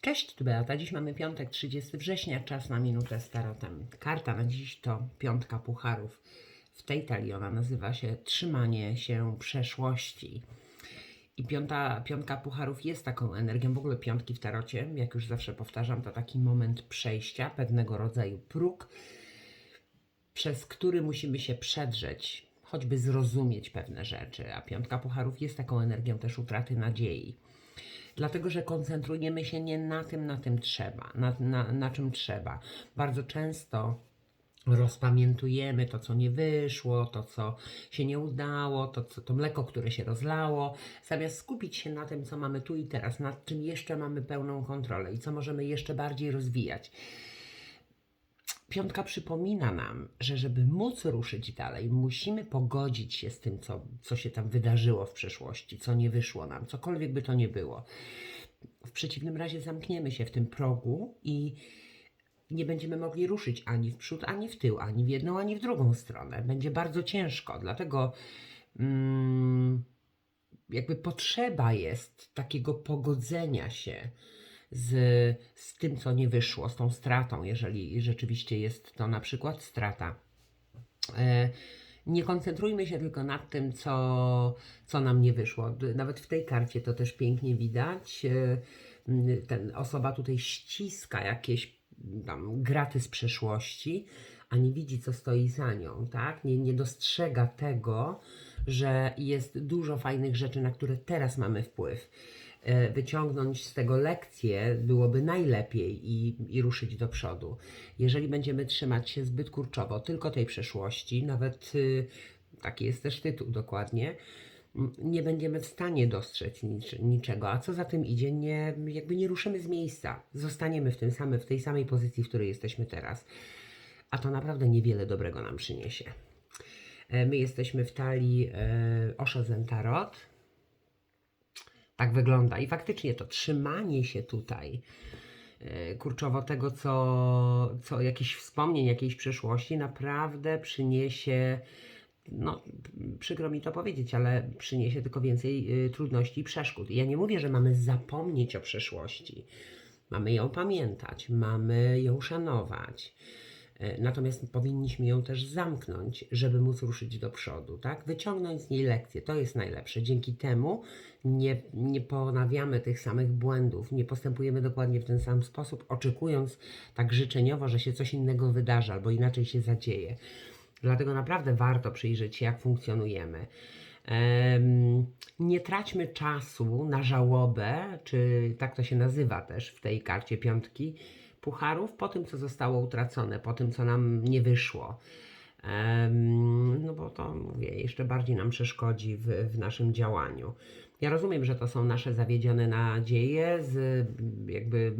Cześć, tu Beata. Dziś mamy piątek, 30 września, czas na minutę z tarotem. Karta na dziś to piątka pucharów. W tej talii ona nazywa się Trzymanie się przeszłości. I piąta, piątka pucharów jest taką energią, w ogóle piątki w tarocie, jak już zawsze powtarzam, to taki moment przejścia, pewnego rodzaju próg, przez który musimy się przedrzeć, choćby zrozumieć pewne rzeczy. A piątka pucharów jest taką energią też utraty nadziei dlatego że koncentrujemy się nie na tym, na tym trzeba, na, na, na czym trzeba. Bardzo często rozpamiętujemy to, co nie wyszło, to, co się nie udało, to, co, to mleko, które się rozlało, zamiast skupić się na tym, co mamy tu i teraz, nad czym jeszcze mamy pełną kontrolę i co możemy jeszcze bardziej rozwijać. Piątka przypomina nam, że żeby móc ruszyć dalej, musimy pogodzić się z tym, co, co się tam wydarzyło w przeszłości, co nie wyszło nam, cokolwiek by to nie było. W przeciwnym razie zamkniemy się w tym progu i nie będziemy mogli ruszyć ani w przód, ani w tył, ani w jedną, ani w drugą stronę. Będzie bardzo ciężko, dlatego mm, jakby potrzeba jest takiego pogodzenia się z, z tym, co nie wyszło, z tą stratą, jeżeli rzeczywiście jest to na przykład strata. E, nie koncentrujmy się tylko nad tym, co, co nam nie wyszło. Nawet w tej karcie to też pięknie widać. E, Ten osoba tutaj ściska jakieś tam graty z przeszłości, a nie widzi, co stoi za nią, tak? Nie, nie dostrzega tego, że jest dużo fajnych rzeczy, na które teraz mamy wpływ. E, Wyciągnąć z tego lekcję byłoby najlepiej i, i ruszyć do przodu. Jeżeli będziemy trzymać się zbyt kurczowo tylko tej przeszłości, nawet y, taki jest też tytuł dokładnie, nie będziemy w stanie dostrzec nic, niczego, a co za tym idzie, nie, jakby nie ruszymy z miejsca. Zostaniemy w, tym samym, w tej samej pozycji, w której jesteśmy teraz. A to naprawdę niewiele dobrego nam przyniesie. E, My jesteśmy w talii e, Osho Tarot. Tak wygląda. I faktycznie to trzymanie się tutaj e, kurczowo tego, co, co jakichś wspomnień, jakiejś przeszłości naprawdę przyniesie, no przykro mi to powiedzieć, ale przyniesie tylko więcej y, trudności i przeszkód. I ja nie mówię, że mamy zapomnieć o przeszłości. Mamy ją pamiętać, mamy ją szanować. E, Natomiast powinniśmy ją też zamknąć, żeby móc ruszyć do przodu, tak? Wyciągnąć z niej lekcje, to jest najlepsze. Dzięki temu nie, nie ponawiamy tych samych błędów, nie postępujemy dokładnie w ten sam sposób, oczekując tak życzeniowo, że się coś innego wydarzy albo inaczej się zadzieje. Dlatego naprawdę warto przyjrzeć się, jak funkcjonujemy. Em, nie traćmy czasu na żałobę, czy tak to się nazywa też w tej karcie piątki pucharów, po tym, co zostało utracone, po tym, co nam nie wyszło. No bo to, mówię, jeszcze bardziej nam przeszkodzi w, w naszym działaniu. Ja rozumiem, że to są nasze zawiedzione nadzieje, z, jakby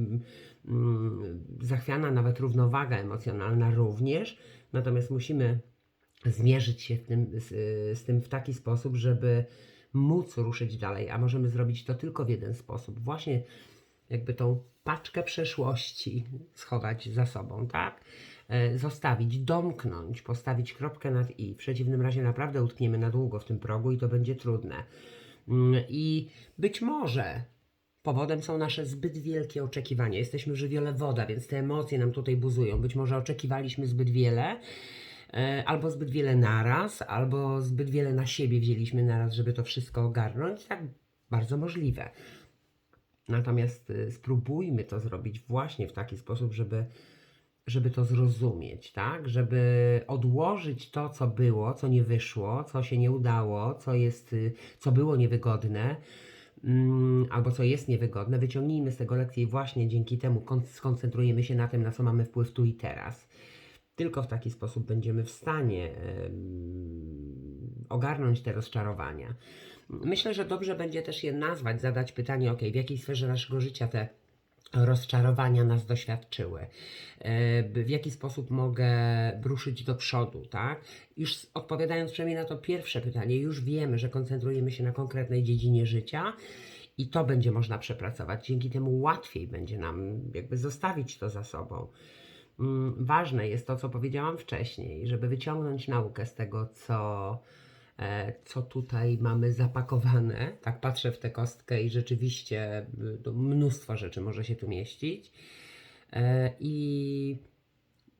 mm, zachwiana nawet równowaga emocjonalna również, natomiast musimy zmierzyć się w tym, z, z tym w taki sposób, żeby móc ruszyć dalej, a możemy zrobić to tylko w jeden sposób. Właśnie jakby tą paczkę przeszłości schować za sobą, tak? E, Zostawić, domknąć, postawić kropkę nad i. W przeciwnym razie naprawdę utkniemy na długo w tym progu i to będzie trudne. Mm, I być może powodem są nasze zbyt wielkie oczekiwania. Jesteśmy żywiole woda, więc te emocje nam tutaj buzują. Być może oczekiwaliśmy zbyt wiele, e, albo zbyt wiele naraz, albo zbyt wiele na siebie wzięliśmy naraz, żeby to wszystko ogarnąć. Tak, bardzo możliwe. Natomiast y, spróbujmy to zrobić właśnie w taki sposób, żeby, żeby to zrozumieć, tak? Żeby odłożyć to, co było, co nie wyszło, co się nie udało, co, jest, y, co było niewygodne, mm, albo co jest niewygodne. Wyciągnijmy z tego lekcję i właśnie dzięki temu kon- skoncentrujemy się na tym, na co mamy wpływ tu i teraz. Tylko w taki sposób będziemy w stanie ogarnąć te rozczarowania. Myślę, że dobrze będzie też je nazwać, zadać pytanie, ok, w jakiej sferze naszego życia te rozczarowania nas doświadczyły, E, w jaki sposób mogę ruszyć do przodu, tak? Już odpowiadając przynajmniej na to pierwsze pytanie, już wiemy, że koncentrujemy się na konkretnej dziedzinie życia i to będzie można przepracować. Dzięki temu łatwiej będzie nam jakby zostawić to za sobą. Mm, Ważne jest to, co powiedziałam wcześniej, żeby wyciągnąć naukę z tego, co, co tutaj mamy zapakowane. Tak patrzę w tę kostkę i rzeczywiście y, to mnóstwo rzeczy może się tu mieścić. E, I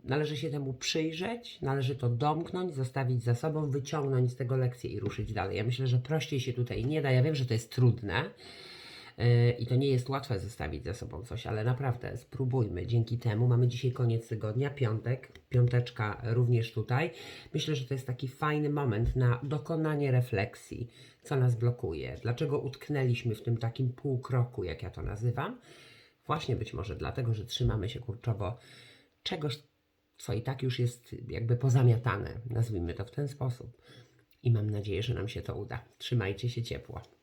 należy się temu przyjrzeć, należy to domknąć, zostawić za sobą, wyciągnąć z tego lekcję i ruszyć dalej. Ja myślę, że prościej się tutaj nie da. Ja wiem, że to jest trudne. Yy, I to nie jest łatwe zostawić za sobą coś, ale naprawdę spróbujmy. Dzięki temu mamy dzisiaj koniec tygodnia, piątek, piąteczka również tutaj. Myślę, że to jest taki fajny moment na dokonanie refleksji, co nas blokuje, dlaczego utknęliśmy w tym takim półkroku, jak ja to nazywam. Właśnie być może dlatego, że trzymamy się kurczowo czegoś, co i tak już jest jakby pozamiatane, nazwijmy to w ten sposób. I mam nadzieję, że nam się to uda. Trzymajcie się ciepło.